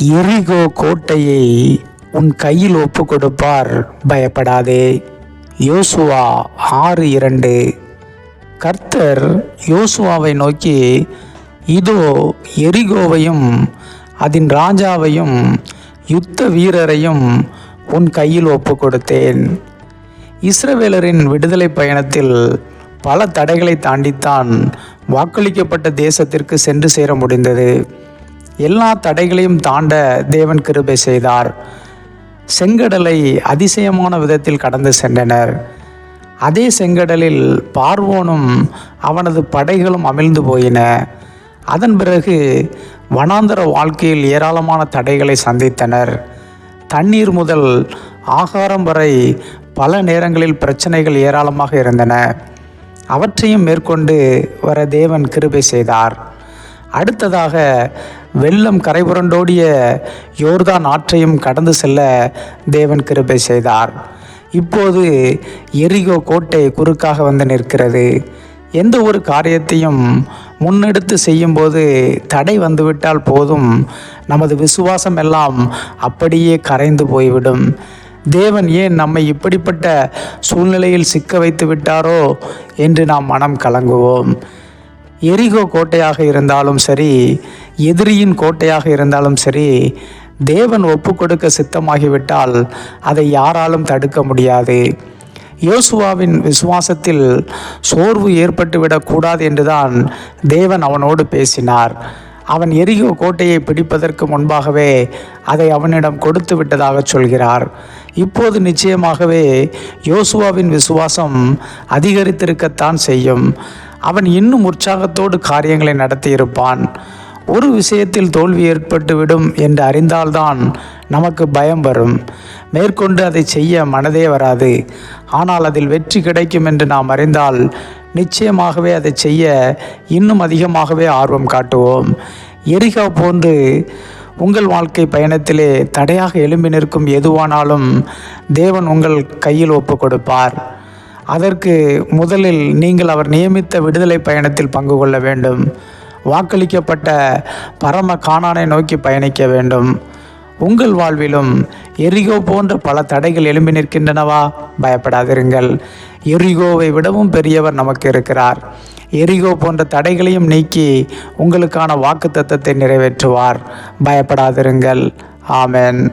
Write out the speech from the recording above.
எரிகோ கோட்டையை உன் கையில் ஒப்பு கொடுப்பார் பயப்படாதே. யோசுவா ஆறு இரண்டு. கர்த்தர் யோசுவாவை நோக்கி இதோ எரிகோவையும் அதன் ராஜாவையும் யுத்த வீரரையும் உன் கையில் ஒப்பு கொடுத்தேன் இஸ்ரவேலரின் விடுதலை பயணத்தில் பல தடைகளை தாண்டித்தான் வாக்களிக்கப்பட்ட தேசத்திற்கு சென்று சேர முடிந்தது. எல்லா தடைகளையும் தாண்ட தேவன் கிருபை செய்தார். செங்கடலை அதிசயமான விதத்தில் கடந்து சென்றனர். அதே செங்கடலில் பார்வோனும் அவனது படைகளும் அமிழ்ந்து போயின. அதன் பிறகு வனாந்தர வாழ்க்கையில் ஏராளமான தடைகளை சந்தித்தனர். தண்ணீர் முதல் ஆகாரம் வரை பல நேரங்களில் பிரச்சனைகள் ஏராளமாக இருந்தன. அவற்றையும் மேற்கொண்டு வர தேவன் கிருபை செய்தார். அடுத்ததாக வெள்ளம் கரைபுரண்டோடிய யோர்தான் ஆற்றையும் கடந்து செல்ல தேவன் கிருபை செய்தார். இப்போது எரிகோ கோட்டை குறுக்காக வந்து நிற்கிறது. எந்த ஒரு காரியத்தையும் முன்னெடுத்து செய்யும்போது தடை வந்துவிட்டால் போதும். நமது விசுவாசம் எல்லாம் அப்படியே கரைந்து போய்விடும். தேவன் ஏன் நம்மை இப்படிப்பட்ட சூழ்நிலையில் சிக்க வைத்து விட்டாரோ என்று நாம் மனம் கலங்குவோம். எரிகோ கோட்டையாக இருந்தாலும் சரி எதிரியின் கோட்டையாக இருந்தாலும் சரி தேவன் ஒப்பு கொடுக்க சித்தமாகிவிட்டால் அதை யாராலும் தடுக்க முடியாது. யோசுவாவின் விசுவாசத்தில் சோர்வு ஏற்பட்டுவிடக்கூடாது என்றுதான் தேவன் அவனோடு பேசினார். அவன் எரிகோ கோட்டையை பிடிப்பதற்கு முன்பாகவே அதை அவனிடம் கொடுத்து விட்டதாக சொல்கிறார். இப்போது நிச்சயமாகவே யோசுவாவின் விசுவாசம் அதிகரித்திருக்கத்தான் செய்யும். அவன் இன்னும் உற்சாகத்தோடு காரியங்களை நடத்தியிருப்பான். ஒரு விஷயத்தில் தோல்வி ஏற்பட்டுவிடும் என்று அறிந்தால்தான் நமக்கு பயம் வரும். மேற்கொண்டு அதை செய்ய மனதே வராது. ஆனால் அதில் வெற்றி கிடைக்கும் என்று நாம் அறிந்தால் நிச்சயமாகவே அதை செய்ய இன்னும் அதிகமாகவே ஆர்வம் காட்டுவோம். எரிகா போன்று உங்கள் வாழ்க்கை பயணத்திலே தடையாக எழும்பி நிற்கும் எதுவானாலும் தேவன் உங்கள் கையில் ஒப்பு கொடுப்பார். அதற்கு முதலில் நீங்கள் அவர் நியமித்த விடுதலை பயணத்தில் பங்கு கொள்ள வேண்டும். வாக்களிக்கப்பட்ட பரம காணானை நோக்கி பயணிக்க வேண்டும். உங்கள் வாழ்விலும் எரிகோ போன்ற பல தடைகள் எழும்பி நிற்கின்றனவா? பயப்படாதிருங்கள். எரிகோவை விடவும் பெரியவர் நமக்கு இருக்கிறார். எரிகோ போன்ற தடைகளையும் நீக்கி உங்களுக்கான வாக்கு தத்தத்தை நிறைவேற்றுவார். பயப்படாதிருங்கள். ஆமென்.